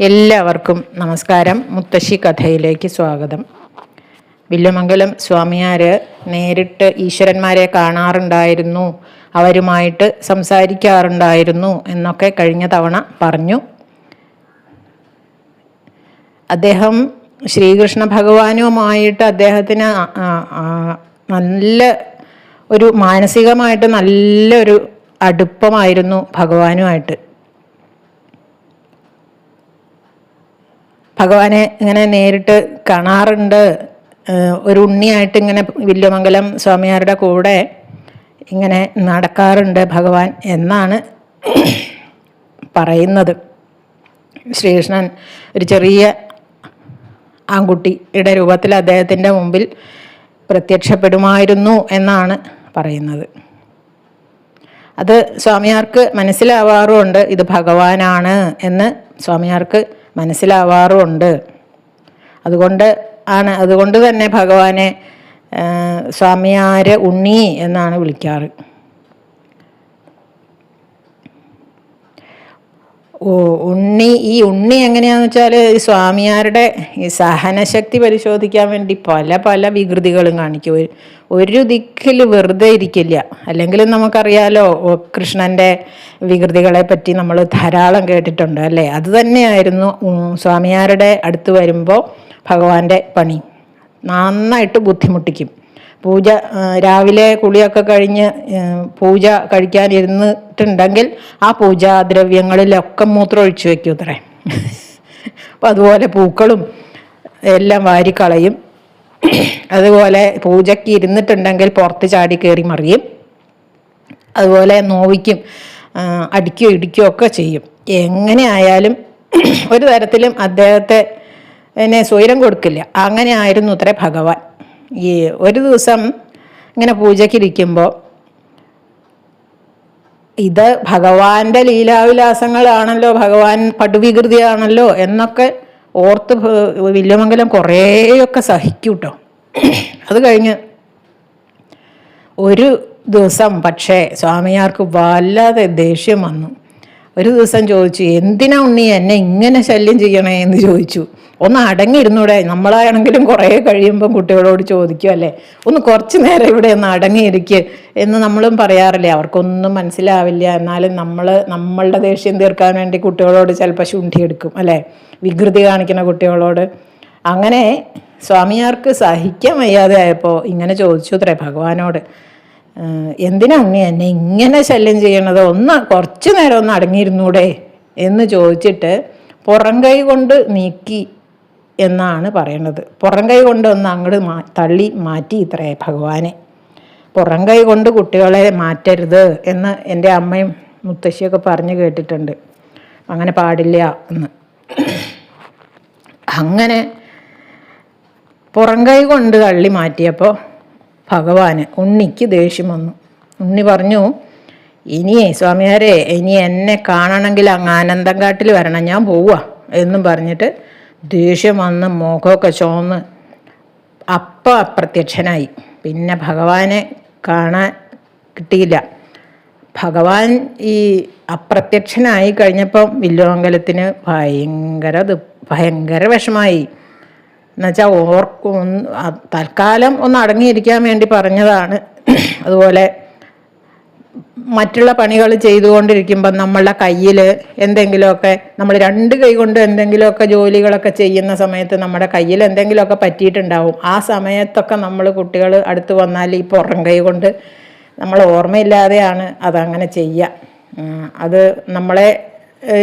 എല്ലാവർക്കും നമസ്കാരം. മുത്തശ്ശി കഥയിലേക്ക് സ്വാഗതം. വില്ലുമംഗലം സ്വാമിയാർ നേരിട്ട് ഈശ്വരന്മാരെ കാണാറുണ്ടായിരുന്നു. അവരുമായിട്ട് സംസാരിക്കാറുണ്ടായിരുന്നു എന്നൊക്കെ കഴിഞ്ഞ തവണ പറഞ്ഞു. അദ്ദേഹം ശ്രീകൃഷ്ണ ഭഗവാനുമായിട്ട് അദ്ദേഹത്തിന് നല്ല ഒരു മാനസികമായിട്ട് നല്ലൊരു അടുപ്പമായിരുന്നു ഭഗവാനുമായിട്ട്. ഭഗവാനെ ഇങ്ങനെ നേരിട്ട് കാണാറുണ്ട്. ഒരു ഉണ്ണിയായിട്ട് ഇങ്ങനെ വില്യമംഗലം സ്വാമിയാരുടെ കൂടെ ഇങ്ങനെ നടക്കാറുണ്ട് ഭഗവാൻ എന്നാണ് പറയുന്നത്. ശ്രീകൃഷ്ണൻ ഒരു ചെറിയ ആൺകുട്ടിയുടെ രൂപത്തിൽ അദ്ദേഹത്തിന്റെ മുമ്പിൽ പ്രത്യക്ഷപ്പെടുമായിരുന്നു എന്നാണ് പറയുന്നത്. അത് സ്വാമിയാർക്ക് മനസ്സിലാവാറുമുണ്ട് ഇത് ഭഗവാനാണ് എന്ന് സ്വാമിയാർക്ക് മനസ്സിലാവാറുമുണ്ട്. അതുകൊണ്ട് ആണ് അതുകൊണ്ട് തന്നെ ഭഗവാനെ സ്വാമിയാരെ ഉണ്ണി എന്നാണ് വിളിക്കാറ്. ഉണ്ണി ഈ ഉണ്ണി എങ്ങനെയാന്ന് വെച്ചാൽ ഈ സ്വാമിയാരുടെ ഈ സഹനശക്തി പരിശോധിക്കാൻ വേണ്ടി പല പല വികൃതികളും കാണിക്കും. ഒരു- ദിക്കിൽ വെറുതെ ഇരിക്കില്ല. അല്ലെങ്കിൽ നമുക്കറിയാലോ കൃഷ്ണന്റെ വികൃതികളെ പറ്റി നമ്മൾ ധാരാളം കേട്ടിട്ടുണ്ട് അല്ലേ? അത് തന്നെയായിരുന്നു സ്വാമിയാരുടെ അടുത്ത് വരുമ്പോൾ ഭഗവാന്റെ പണി. നന്നായിട്ട് ബുദ്ധിമുട്ടിക്കും. പൂജ രാവിലെ കുളിയൊക്കെ കഴിഞ്ഞ് പൂജ കഴിക്കാൻ ഇരുന്നിട്ടുണ്ടെങ്കിൽ ആ പൂജാദ്രവ്യങ്ങളിലൊക്കെ മൂത്രം ഒഴിച്ചു വെക്കും അത്രേ അപ്പം അതുപോലെ പൂക്കളും എല്ലാം വാരിക്കളയും. അതുപോലെ പൂജയ്ക്ക് ഇരുന്നിട്ടുണ്ടെങ്കിൽ പുറത്ത് ചാടി കയറി മറിയും. അതുപോലെ നോവിക്കും അടിക്കുകയോ ഇടിക്കുകയോ ഒക്കെ ചെയ്യും. എങ്ങനെ ആയാലും ഒരു തരത്തിലും അദ്ദേഹത്തെ എന്നെ സ്വൈരം കൊടുക്കില്ല. അങ്ങനെ ആയിരുന്നു അത്രേ ഭഗവാൻ. ഈ ഒരു ദിവസം ഇങ്ങനെ പൂജയ്ക്കിരിക്കുമ്പോൾ ഇത് ഭഗവാന്റെ ലീലാവിലാസങ്ങളാണല്ലോ ഭഗവാൻ പടുവികൃതിയാണല്ലോ എന്നൊക്കെ ഓർത്ത് വില്യമംഗലം കുറേയൊക്കെ സഹിക്കും കേട്ടോ അത് കഴിഞ്ഞ് ഒരു ദിവസം പക്ഷേ സ്വാമിയാർക്ക് വല്ലാതെ ദേഷ്യം വന്നു. ഒരു ദിവസം ചോദിച്ചു എന്തിനാ ഉണ്ണി എന്നെ ഇങ്ങനെ ശല്യം ചെയ്യണേ? എന്ന് ചോദിച്ചു. ഒന്ന് അടങ്ങിയിരുന്നൂടെ? നമ്മളാണെങ്കിലും കുറേ കഴിയുമ്പം കുട്ടികളോട് ചോദിക്കും അല്ലേ? ഒന്ന് കുറച്ച് നേരം ഇവിടെ ഒന്ന് അടങ്ങിയിരിക്കുക എന്ന് നമ്മളും പറയാറില്ലേ അവർക്കൊന്നും മനസ്സിലാവില്ല. എന്നാലും നമ്മൾ നമ്മളുടെ ദേഷ്യം തീർക്കാൻ വേണ്ടി കുട്ടികളോട് ചിലപ്പോൾ ശുണ്ഠിയെടുക്കും അല്ലേ? വികൃതി കാണിക്കുന്ന കുട്ടികളോട്. അങ്ങനെ സ്വാമിയാർക്ക് സഹിക്കാൻ വയ്യാതെ ആയപ്പോൾ ഇങ്ങനെ ചോദിച്ചു അത്രേ ഭഗവാനോട്. "ഏഹ്, എന്തിനാ ഉണ്ണി എന്നെ ഇങ്ങനെ ശല്യം ചെയ്യണത്? ഒന്ന് കുറച്ച് നേരം ഒന്ന് അടങ്ങിയിരുന്നൂടെ എന്ന് ചോദിച്ചിട്ട് പുറം കൈ കൊണ്ട് നീക്കി എന്നാണ് പറയണത്. പുറം കൈ കൊണ്ട് ഒന്ന് അങ്ങോട്ട് മാ തള്ളി മാറ്റി ഇത്രേ ഭഗവാനെ. പുറം കൈ കൊണ്ട് കുട്ടികളെ മാറ്റരുത് എന്ന് എന്റെ അമ്മയും മുത്തശ്ശിയൊക്കെ പറഞ്ഞു കേട്ടിട്ടുണ്ട്. അങ്ങനെ പാടില്ല എന്ന്. അങ്ങനെ പുറം കൈ കൊണ്ട് തള്ളി മാറ്റിയപ്പോൾ ഭഗവാന്. ഉണ്ണിക്ക് ദേഷ്യം വന്നു. ഉണ്ണി പറഞ്ഞു ഇനിയേ സ്വാമിയാരെ ഇനി എന്നെ കാണണമെങ്കിൽ അങ്ങ് ആനന്ദം കാട്ടിൽ വരണം ഞാൻ പോവുക എന്നും പറഞ്ഞിട്ട് ദേഷ്യം വന്ന് മുഖമൊക്കെ ചോന്ന് അപ്പം അപ്രത്യക്ഷനായി. പിന്നെ ഭഗവാനെ കാണാൻ കിട്ടിയില്ല. ഭഗവാൻ ഈ അപ്രത്യക്ഷനായി കഴിഞ്ഞപ്പം വില്ലുമംഗലത്തിന് ഭയങ്കര ഭയങ്കര വിഷമായി. എന്നുവെച്ചാൽ ഓർക്കും തൽക്കാലം ഒന്ന് അടങ്ങിയിരിക്കാൻ വേണ്ടി പറഞ്ഞതാണ്. അതുപോലെ മറ്റുള്ള പണികൾ ചെയ്തുകൊണ്ടിരിക്കുമ്പം നമ്മളുടെ കയ്യിൽ എന്തെങ്കിലുമൊക്കെ നമ്മൾ രണ്ട് കൈ കൊണ്ട് എന്തെങ്കിലുമൊക്കെ ജോലികളൊക്കെ ചെയ്യുന്ന സമയത്ത് നമ്മുടെ കയ്യിൽ എന്തെങ്കിലുമൊക്കെ പറ്റിയിട്ടുണ്ടാവും. ആ സമയത്തൊക്കെ നമ്മൾ കുട്ടികൾ അടുത്ത് വന്നാൽ ഈ പുറം കൈ കൊണ്ട് നമ്മൾ ഓർമ്മയില്ലാതെയാണ് അതങ്ങനെ ചെയ്യുക അത് നമ്മളെ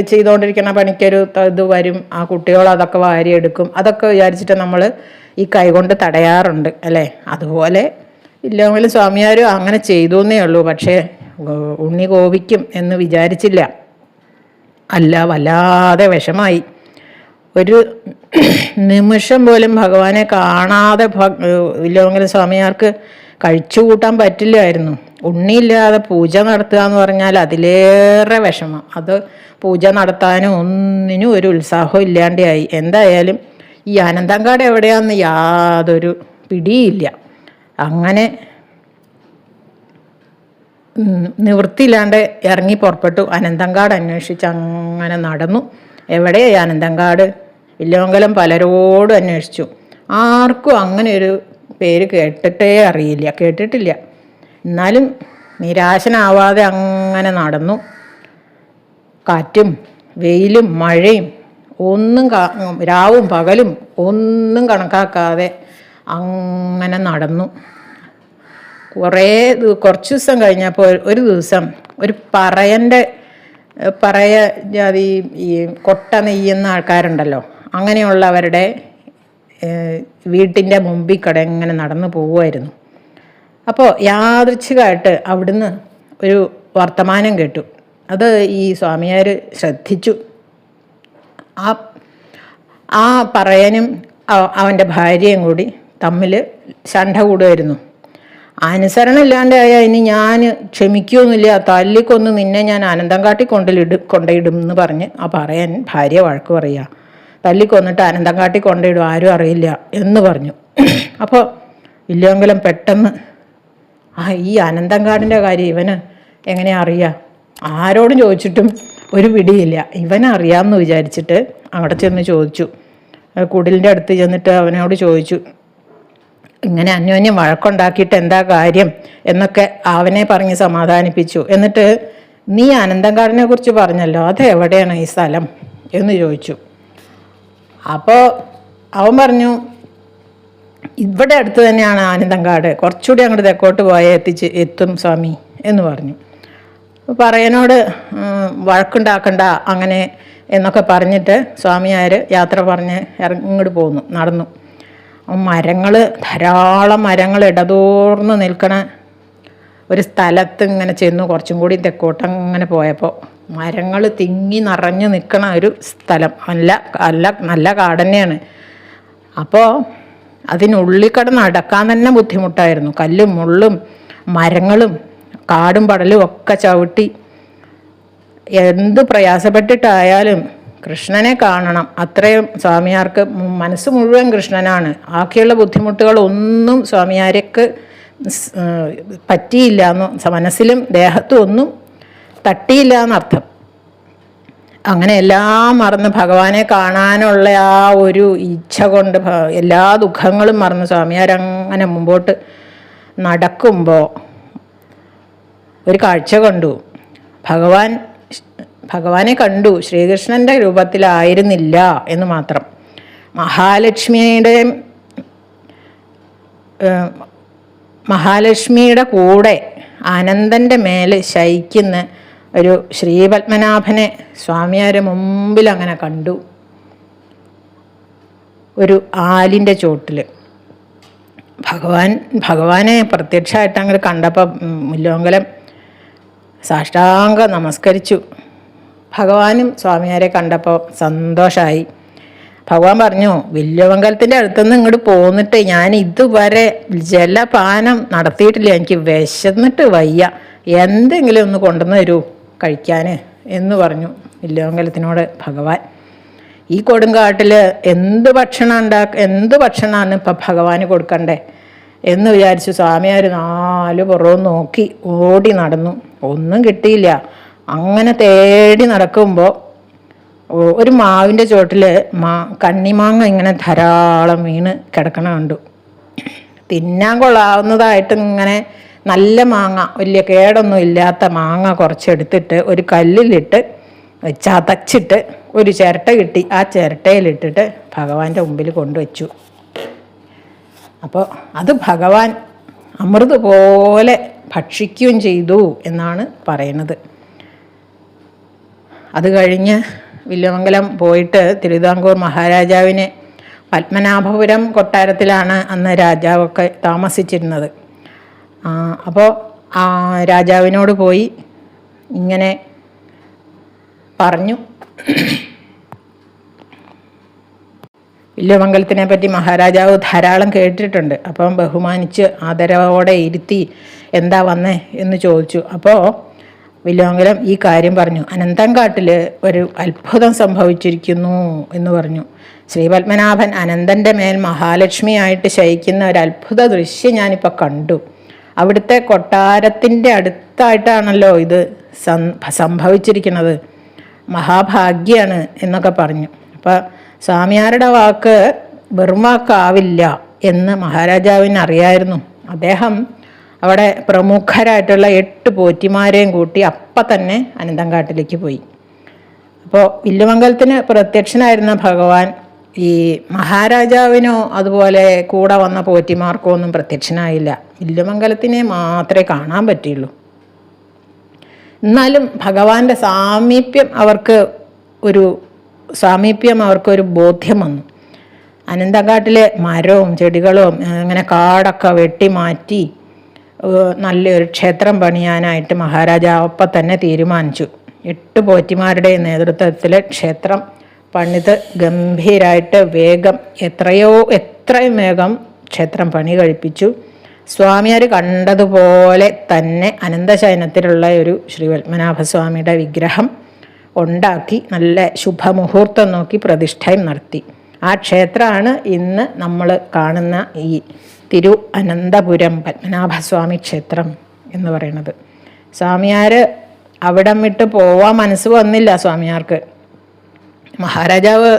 ചെയ്തുകൊണ്ടിരിക്കുന്ന പണിക്കൊരു ഇത് വരും. ആ കുട്ടികൾ അതൊക്കെ വാരിയെടുക്കും. അതൊക്കെ വിചാരിച്ചിട്ട് നമ്മൾ ഈ കൈകൊണ്ട് തടയാറുണ്ട് അല്ലേ? അതുപോലെ ഇല്ലെങ്കിൽ സ്വാമിയാരും അങ്ങനെ ചെയ്തു എന്നേ ഉള്ളൂ. പക്ഷേ ഉണ്ണി കോപിക്കും എന്ന് വിചാരിച്ചില്ല. അല്ല വല്ലാതെ വിഷമായി. ഒരു നിമിഷം പോലും ഭഗവാനെ കാണാതെ ഇല്ലെങ്കിൽ സ്വാമിയാർക്ക് കഴിച്ചു കൂട്ടാൻ പറ്റില്ലായിരുന്നു. ഉണ്ണിയില്ലാതെ പൂജ നടത്തുക എന്ന് പറഞ്ഞാൽ അതിലേറെ വിഷമം. അത് പൂജ നടത്താനും ഒന്നിനും ഒരു ഉത്സാഹവും ഇല്ലാണ്ടായി. എന്തായാലും ഈ ആനന്ദങ്കാട് എവിടെയാന്ന് യാതൊരു പിടിയില്ല. അങ്ങനെ നിവൃത്തിയില്ലാണ്ട് ഇറങ്ങി പുറപ്പെട്ടു. അനന്തങ്കാട് അന്വേഷിച്ച് അങ്ങനെ നടന്നു. എവിടെയാ അനന്തങ്കാട്? വില്ലുമംഗലം പലരോടും അന്വേഷിച്ചു. ആർക്കും അങ്ങനെ ഒരു പേര് കേട്ടിട്ടേ അറിയില്ല. കേട്ടിട്ടില്ല. എന്നാലും നിരാശനാവാതെ അങ്ങനെ നടന്നു. കാറ്റും വെയിലും മഴയും ഒന്നും രാവും പകലും ഒന്നും കണക്കാക്കാതെ അങ്ങനെ നടന്നു. കുറേ കുറച്ച് ദിവസം കഴിഞ്ഞപ്പോൾ ഒരു ദിവസം ഒരു പറയന്റെ പറയ ജാതി ഈ കൊട്ട നെയ്യുന്ന ആൾക്കാരുണ്ടല്ലോ അങ്ങനെയുള്ളവരുടെ വീട്ടിന്റെ മുമ്പിൽ കട ഇങ്ങനെ നടന്നു പോവുമായിരുന്നു. അപ്പോൾ യാദൃച്ഛികമായിട്ട് അവിടുന്ന് ഒരു വർത്തമാനം കേട്ടു. അത് ഈ സ്വാമിയാർ ശ്രദ്ധിച്ചു. ആ ആ പറയനും അവ- അവന്റെ ഭാര്യയും കൂടി തമ്മിൽ ശണ്ട കൂടുമായിരുന്നു അനുസരണം ഇല്ലാണ്ടായ ഇനി ഞാൻ ക്ഷമിക്കുമെന്നില്ല തല്ലിക്കൊന്ന് നിന്നെ ഞാൻ ആനന്ദം കാട്ടി കൊണ്ടിലിടും കൊണ്ടയിടും എന്ന് പറഞ്ഞ് ആ പറയാൻ ഭാര്യ വഴക്ക് പറയുക തല്ലിക്കൊന്നിട്ട് ആനന്ദം കാട്ടി കൊണ്ടിടും ആരും അറിയില്ല എന്ന് പറഞ്ഞു. അപ്പോൾ ഇല്ലെങ്കിലും പെട്ടെന്ന് ആ ഈ അനന്തങ്കാടിന്റെ കാര്യം ഇവന് എങ്ങനെ അറിയാം? ആരോടും ചോദിച്ചിട്ടും ഒരു പിടിയില്ല. ഇവനറിയാമെന്ന് വിചാരിച്ചിട്ട് അവിടെ ചെന്ന് ചോദിച്ചു. കുടിലിന്റെ അടുത്ത് ചെന്നിട്ട് അവനോട് ചോദിച്ചു. ഇങ്ങനെ അന്യോന്യം വഴക്കുണ്ടാക്കിയിട്ട് എന്താ കാര്യം എന്നൊക്കെ അവനെ പറഞ്ഞ് സമാധാനിപ്പിച്ചു. എന്നിട്ട് നീ അനന്തങ്കാടിനെ കുറിച്ച് പറഞ്ഞല്ലോ അത് എവിടെയാണ് ഈ സ്ഥലം എന്ന് ചോദിച്ചു. അപ്പോൾ അവൻ പറഞ്ഞു ഇവിടെ അടുത്ത് തന്നെയാണ് ആനന്ദങ്കാട്. കുറച്ചുകൂടി അങ്ങോട്ട് തെക്കോട്ട് പോയാൽ എത്തിച്ച് എത്തും സ്വാമി എന്ന് പറഞ്ഞു. പറയനോട് വഴക്കുണ്ടാക്കണ്ട അങ്ങനെ എന്നൊക്കെ പറഞ്ഞിട്ട് സ്വാമിയാർ യാത്ര പറഞ്ഞ് ഇങ്ങോട്ട് പോന്നു നടന്നു. മരങ്ങൾ ധാരാളം മരങ്ങൾ ഇടതൂർന്ന് നിൽക്കണ ഒരു സ്ഥലത്ത് ഇങ്ങനെ ചെന്നു. കുറച്ചും കൂടി തെക്കോട്ട് അങ്ങനെ പോയപ്പോൾ മരങ്ങൾ തിങ്ങി നിറഞ്ഞു നിൽക്കണ ഒരു സ്ഥലം. നല്ല നല്ല നല്ല കാട് തന്നെയാണ്. അപ്പോൾ അതിനുള്ളിൽ കിടന്ന് നടക്കാൻ തന്നെ ബുദ്ധിമുട്ടായിരുന്നു. കല്ലും മുള്ളും മരങ്ങളും കാടും പടലും ഒക്കെ ചവിട്ടി. എന്ത് പ്രയാസപ്പെട്ടിട്ടായാലും കൃഷ്ണനെ കാണണം. അത്രയും സ്വാമിയാർക്ക് മനസ്സ് മുഴുവൻ കൃഷ്ണനാണ്. ബാക്കിയുള്ള ബുദ്ധിമുട്ടുകളൊന്നും സ്വാമിയാർക്ക് പറ്റിയില്ല എന്ന് മനസ്സിലും ദേഹത്തും ഒന്നും തട്ടിയില്ല എന്നർത്ഥം. അങ്ങനെ എല്ലാം മറന്ന് ഭഗവാനെ കാണാനുള്ള ആ ഒരു ഇച്ഛ കൊണ്ട് എല്ലാ ദുഃഖങ്ങളും മറന്ന് സ്വാമിയാരങ്ങനെ മുമ്പോട്ട് നടക്കുമ്പോൾ ഒരു കാഴ്ച കണ്ടു. ഭഗവാൻ ഭഗവാനെ കണ്ടു. ശ്രീകൃഷ്ണന്റെ രൂപത്തിലായിരുന്നില്ല എന്ന് മാത്രം. മഹാലക്ഷ്മിയുടെ മഹാലക്ഷ്മിയുടെ കൂടെ ആനന്ദന്റെ മേലെ ശയിക്കുന്ന ഒരു ശ്രീപത്മനാഭനെ സ്വാമിയാരെ മുമ്പിൽ അങ്ങനെ കണ്ടു. ഒരു ആലിന്റെ ചോട്ടിൽ ഭഗവാൻ ഭഗവാനെ പ്രത്യക്ഷമായിട്ട് അങ്ങനെ കണ്ടപ്പോൾ മുല്ലോങ്കലം സാഷ്ടാംഗം നമസ്കരിച്ചു. ഭഗവാനും സ്വാമിയാരെ കണ്ടപ്പോൾ സന്തോഷമായി ഭഗവാൻ പറഞ്ഞു വില്ലുവങ്കലത്തിന്റെ അടുത്തുനിന്ന് ഇങ്ങോട്ട് പോന്നിട്ട് ഞാൻ ഇതുവരെ ജലപാനം നടത്തിയിട്ടില്ല. എനിക്ക് വിശന്നിട്ട് വയ്യ. എന്തെങ്കിലും ഒന്ന് കൊണ്ടുവന്ന് തരൂ. കഴിക്കാൻ എന്ന് പറഞ്ഞു ഇല്ലോങ്കലത്തിനോട് ഭഗവാൻ. ഈ കൊടുങ്കാട്ടിൽ എന്ത് ഭക്ഷണം ഉണ്ടാക്ക എന്ത് ഭക്ഷണമാണ് ഇപ്പം ഭഗവാന് കൊടുക്കണ്ടേ? എന്ന് വിചാരിച്ചു സ്വാമിയാർ നാല് പുറവും നോക്കി ഓടി നടന്നു. ഒന്നും കിട്ടിയില്ല. അങ്ങനെ തേടി നടക്കുമ്പോൾ ഒരു മാവിന്റെ ചോട്ടിൽ മാ കണ്ണിമാങ്ങ ഇങ്ങനെ ധാരാളം വീണ് കിടക്കണ കണ്ടു. തിന്നാൻ കൊള്ളാവുന്നതായിട്ട് ഇങ്ങനെ നല്ല മാങ്ങ വലിയ കേടൊന്നും ഇല്ലാത്ത മാങ്ങ കുറച്ചെടുത്തിട്ട് ഒരു കല്ലിലിട്ട് ചതച്ചിട്ട് ഒരു ചിരട്ട കിട്ടി. ആ ചിരട്ടയിലിട്ടിട്ട് ഭഗവാന്റെ മുമ്പിൽ കൊണ്ടുവച്ചു. അപ്പോൾ അത് ഭഗവാൻ അമൃത് പോലെ ഭക്ഷിക്കുകയും ചെയ്തു എന്നാണ് പറയുന്നത്. അത് കഴിഞ്ഞ് വില്യമംഗലം പോയിട്ട് തിരുവിതാംകൂർ മഹാരാജാവിനെ പത്മനാഭപുരം കൊട്ടാരത്തിലാണ് അന്ന് രാജാവൊക്കെ താമസിച്ചിരുന്നത്. അപ്പോൾ രാജാവിനോട് പോയി ഇങ്ങനെ പറഞ്ഞു. വില്യമംഗലത്തിനെ പറ്റി മഹാരാജാവ് ധാരാളം കേട്ടിട്ടുണ്ട്. അപ്പം ബഹുമാനിച്ച് ആദരവോടെ ഇരുത്തി എന്താ വന്നേ എന്ന് ചോദിച്ചു. അപ്പോൾ വില്യമംഗലം ഈ കാര്യം പറഞ്ഞു. അനന്തൻകാട്ടിൽ ഒരു അത്ഭുതം സംഭവിച്ചിരിക്കുന്നു എന്ന് പറഞ്ഞു. ശ്രീപത്മനാഭൻ അനന്തന്റെ മേൽ മഹാലക്ഷ്മിയായിട്ട് ശയിക്കുന്ന ഒരു അത്ഭുത ദൃശ്യം ഞാനിപ്പോൾ കണ്ടു. അവിടുത്തെ കൊട്ടാരത്തിന്റെ അടുത്തായിട്ടാണല്ലോ ഇത് സംഭവിച്ചിരിക്കുന്നത്. മഹാഭാഗ്യാണ് എന്നൊക്കെ പറഞ്ഞു. അപ്പോൾ സ്വാമിയാരുടെ വാക്ക് വെറും വാക്കാവില്ല എന്ന് മഹാരാജാവിന് അറിയായിരുന്നു അദ്ദേഹം അവിടെ പ്രമുഖരായിട്ടുള്ള എട്ട് പോറ്റിമാരെയും കൂട്ടി അപ്പം തന്നെ അനന്തങ്കാട്ടിലേക്ക് പോയി. അപ്പോൾ വില്ലുമംഗലത്തിന് പ്രത്യക്ഷനായിരുന്ന ഭഗവാൻ ഈ മഹാരാജാവിനോ അതുപോലെ കൂടെ വന്ന പോറ്റിമാർക്കോ ഒന്നും പ്രത്യക്ഷനായില്ല. ഇല്ലുമംഗലത്തിനെ മാത്രമേ കാണാൻ പറ്റിയുള്ളൂ. എന്നാലും ഭഗവാന്റെ സാമീപ്യം അവർക്ക് ഒരു സാമീപ്യം അവർക്കൊരു ബോധ്യം വന്നു. അനന്തകാട്ടിലെ മരവും ചെടികളും അങ്ങനെ കാടൊക്കെ വെട്ടിമാറ്റി നല്ലൊരു ക്ഷേത്രം പണിയാനായിട്ട് മഹാരാജാവ് അപ്പം തന്നെ തീരുമാനിച്ചു. എട്ട് പോറ്റിമാരുടെ നേതൃത്വത്തിൽ ക്ഷേത്രം പണിത് ഗംഭീരായിട്ട് വേഗം എത്രയോ എത്രയും വേഗം ക്ഷേത്രം പണി കഴിപ്പിച്ചു. സ്വാമിയാർ കണ്ടതുപോലെ തന്നെ അനന്തശയനത്തിലുള്ള ഒരു ശ്രീ പത്മനാഭസ്വാമിയുടെ വിഗ്രഹം ഉണ്ടാക്കി നല്ല ശുഭമുഹൂർത്തം നോക്കി പ്രതിഷ്ഠയും നടത്തി. ആ ക്ഷേത്രമാണ് ഇന്ന് നമ്മൾ കാണുന്ന ഈ തിരു അനന്തപുരം പത്മനാഭസ്വാമി ക്ഷേത്രം എന്ന് പറയുന്നത്. സ്വാമിയാർ അവിടം വിട്ട് പോവാൻ മനസ്സ് വന്നില്ല സ്വാമിയാർക്ക്. മഹാരാജാവ്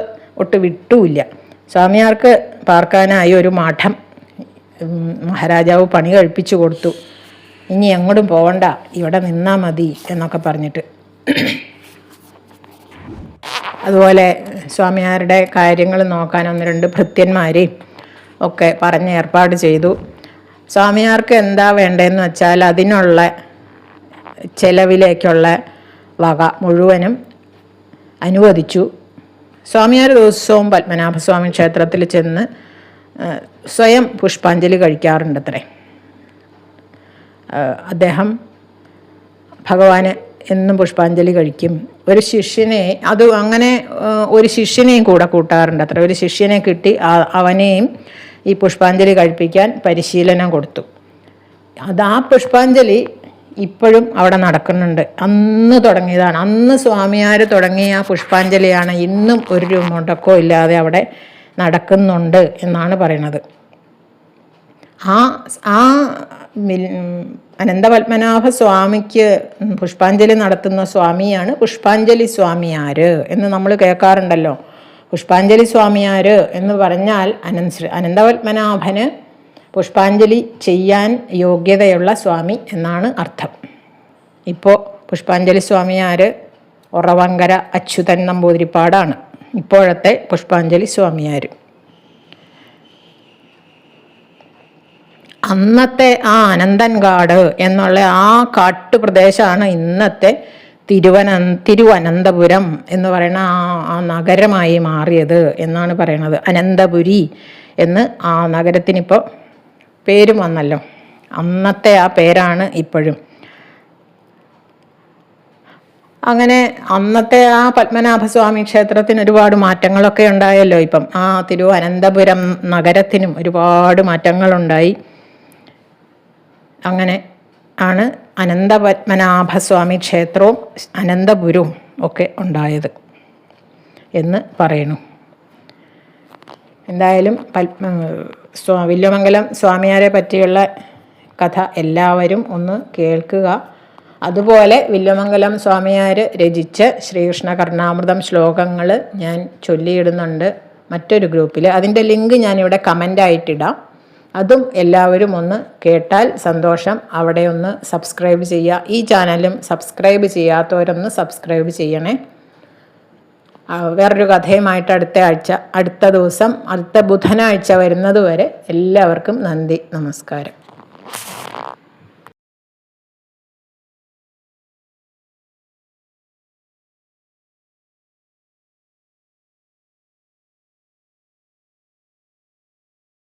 ഒട്ട് വിട്ടുമില്ല സ്വാമിയാർക്ക് പാർക്കാനായി ഒരു മഠം മഹാരാജാവ് പണി കഴിപ്പിച്ചു കൊടുത്തു. ഇനി എങ്ങോട്ടും പോകണ്ട ഇവിടെ നിന്നാൽ മതി എന്നൊക്കെ പറഞ്ഞിട്ട്. അതുപോലെ സ്വാമിയാരുടെ കാര്യങ്ങൾ നോക്കാൻ ഒന്ന് രണ്ട് ഭൃത്യന്മാരെയും ഒക്കെ പറഞ്ഞ് ഏർപ്പാട് ചെയ്തു. സ്വാമിയാർക്ക് എന്താ വേണ്ടതെന്ന് വെച്ചാൽ അതിനുള്ള ചെലവിലേക്കുള്ള വക മുഴുവനും അനുവദിച്ചു. സ്വാമിയാർ ദിവസവും പത്മനാഭസ്വാമി ക്ഷേത്രത്തിൽ ചെന്ന് സ്വയം പുഷ്പാഞ്ജലി കഴിക്കാറുണ്ട് അത്രേ അദ്ദേഹം ഭഗവാന് എന്നും പുഷ്പാഞ്ജലി കഴിക്കും. ഒരു ശിഷ്യനെ അത് അങ്ങനെ ഒരു ശിഷ്യനെയും കൂടെ കൂട്ടാറുണ്ട് അത്ര ഒരു ശിഷ്യനെ കിട്ടി അവനെയും ഈ പുഷ്പാഞ്ജലി കഴിപ്പിക്കാൻ പരിശീലനം കൊടുത്തു. അത് ആ പുഷ്പാഞ്ജലി ഇപ്പോഴും അവിടെ നടക്കുന്നുണ്ട്. അന്ന് തുടങ്ങിയതാണ്. അന്ന് സ്വാമിയാർ തുടങ്ങിയ പുഷ്പാഞ്ജലിയാണ് ഇന്നും ഒരു മുടക്കോ ഇല്ലാതെ അവിടെ നടക്കുന്നുണ്ട് എന്നാണ് പറയുന്നത്. ആ ആ അനന്തപത്മനാഭ സ്വാമിക്ക് പുഷ്പാഞ്ജലി നടത്തുന്ന സ്വാമിയാണ് പുഷ്പാഞ്ജലി സ്വാമിയാര് എന്ന് നമ്മൾ കേൾക്കാറുണ്ടല്ലോ. പുഷ്പാഞ്ജലി സ്വാമിയാര് എന്ന് പറഞ്ഞാൽ അനന്ത അനന്തപത്മനാഭന് പുഷ്പാഞ്ജലി ചെയ്യാൻ യോഗ്യതയുള്ള സ്വാമി എന്നാണ് അർത്ഥം. ഇപ്പോൾ പുഷ്പാഞ്ജലി സ്വാമിയാർ ഉറവങ്കര അച്യുതൻ നമ്പൂതിരിപ്പാടാണ്. ഇപ്പോഴത്തെ പുഷ്പാഞ്ജലി സ്വാമിയാർ അന്നത്തെ ആ അനന്തൻകാട് എന്നുള്ള ആ കാട്ടുപ്രദേശമാണ് ഇന്നത്തെ തിരുവന തിരുവനന്തപുരം എന്ന് പറയുന്ന ആ ആ നഗരമായി മാറിയത് എന്നാണ് പറയുന്നത് അനന്തപുരി എന്ന് ആ നഗരത്തിനിപ്പോൾ പേരും വന്നല്ലോ. അന്നത്തെ ആ പേരാണ് ഇപ്പോഴും. അങ്ങനെ അന്നത്തെ ആ പത്മനാഭസ്വാമി ക്ഷേത്രത്തിന് ഒരുപാട് മാറ്റങ്ങളൊക്കെ ഉണ്ടായല്ലോ ഇപ്പം. ആ തിരുവനന്തപുരം നഗരത്തിനും ഒരുപാട് മാറ്റങ്ങളുണ്ടായി. അങ്ങനെ ആണ് അനന്തപത്മനാഭസ്വാമി ക്ഷേത്രവും അനന്തപുരവും ഒക്കെ ഉണ്ടായത് എന്ന് പറയുന്നു. എന്തായാലും സ്വാ വില്യമംഗലം സ്വാമിയാരെ പറ്റിയുള്ള കഥ എല്ലാവരും ഒന്ന് കേൾക്കുക. അതുപോലെ വില്യമംഗലം സ്വാമിയാർ രചിച്ച ശ്രീകൃഷ്ണ കർണാമൃതം ശ്ലോകങ്ങൾ ഞാൻ ചൊല്ലിയിടുന്നുണ്ട് മറ്റൊരു ഗ്രൂപ്പിൽ അതിന്റെ ലിങ്ക് ഞാനിവിടെ കമന്റായിട്ടിടാം. അതും എല്ലാവരും ഒന്ന് കേട്ടാൽ സന്തോഷം. അവിടെ ഒന്ന് സബ്സ്ക്രൈബ് ചെയ്യുക. ഈ ചാനലും സബ്സ്ക്രൈബ് ചെയ്യാത്തവരൊന്ന് സബ്സ്ക്രൈബ് ചെയ്യണേ. വേറൊരു കഥയുമായിട്ട് അടുത്ത ആഴ്ച അടുത്ത ദിവസം അടുത്ത ബുധനാഴ്ച വരുന്നത് വരെ എല്ലാവർക്കും നന്ദി നമസ്കാരം.